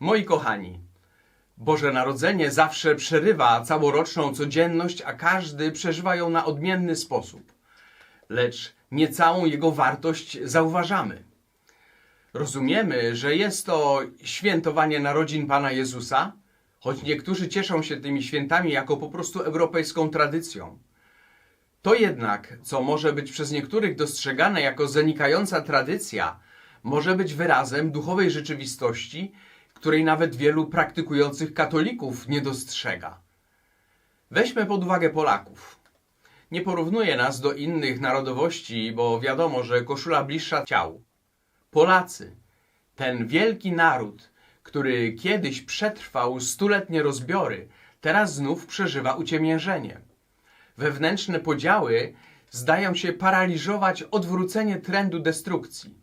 Moi kochani, Boże Narodzenie zawsze przerywa całoroczną codzienność, a każdy przeżywa ją na odmienny sposób. Lecz nie całą jego wartość zauważamy. Rozumiemy, że jest to świętowanie narodzin Pana Jezusa, choć niektórzy cieszą się tymi świętami jako po prostu europejską tradycją. To jednak, co może być przez niektórych dostrzegane jako zanikająca tradycja, może być wyrazem duchowej rzeczywistości, której nawet wielu praktykujących katolików nie dostrzega. Weźmy pod uwagę Polaków. Nie porównuję nas do innych narodowości, bo wiadomo, że koszula bliższa ciału. Polacy, ten wielki naród, który kiedyś przetrwał stuletnie rozbiory, teraz znów przeżywa uciemiężenie. Wewnętrzne podziały zdają się paraliżować odwrócenie trendu destrukcji.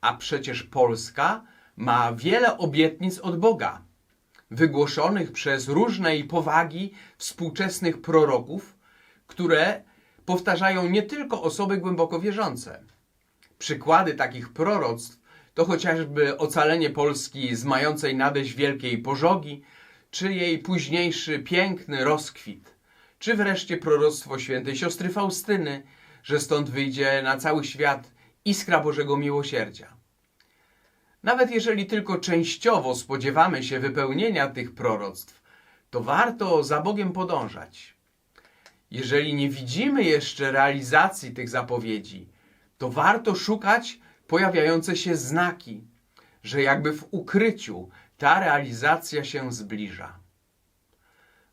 A przecież Polska ma wiele obietnic od Boga, wygłoszonych przez różnej powagi współczesnych proroków, które powtarzają nie tylko osoby głęboko wierzące. Przykłady takich proroctw to chociażby ocalenie Polski z mającej nadejść wielkiej pożogi, czy jej późniejszy piękny rozkwit, czy wreszcie proroctwo świętej siostry Faustyny, że stąd wyjdzie na cały świat iskra Bożego Miłosierdzia. Nawet jeżeli tylko częściowo spodziewamy się wypełnienia tych proroctw, to warto za Bogiem podążać. Jeżeli nie widzimy jeszcze realizacji tych zapowiedzi, to warto szukać pojawiające się znaki, że jakby w ukryciu ta realizacja się zbliża.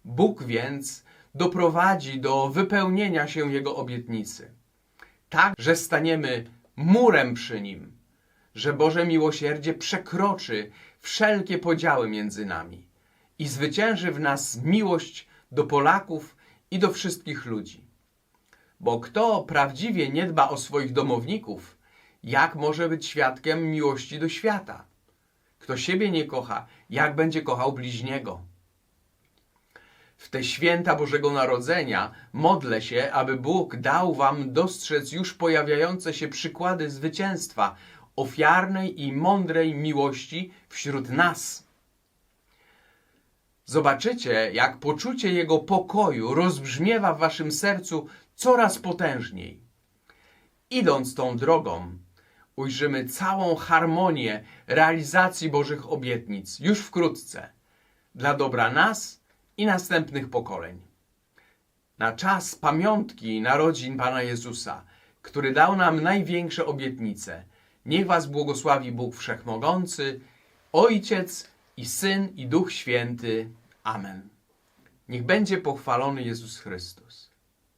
Bóg więc doprowadzi do wypełnienia się Jego obietnicy, tak, że staniemy murem przy Nim, że Boże miłosierdzie przekroczy wszelkie podziały między nami i zwycięży w nas miłość do Polaków i do wszystkich ludzi. Bo kto prawdziwie nie dba o swoich domowników, jak może być świadkiem miłości do świata? Kto siebie nie kocha, jak będzie kochał bliźniego? W te święta Bożego Narodzenia modlę się, aby Bóg dał Wam dostrzec już pojawiające się przykłady zwycięstwa, ofiarnej i mądrej miłości wśród nas. Zobaczycie, jak poczucie Jego pokoju rozbrzmiewa w Waszym sercu coraz potężniej. Idąc tą drogą, ujrzymy całą harmonię realizacji Bożych obietnic już wkrótce dla dobra nas i następnych pokoleń. Na czas pamiątki narodzin Pana Jezusa, który dał nam największe obietnice, niech Was błogosławi Bóg Wszechmogący, Ojciec i Syn i Duch Święty. Amen. Niech będzie pochwalony Jezus Chrystus.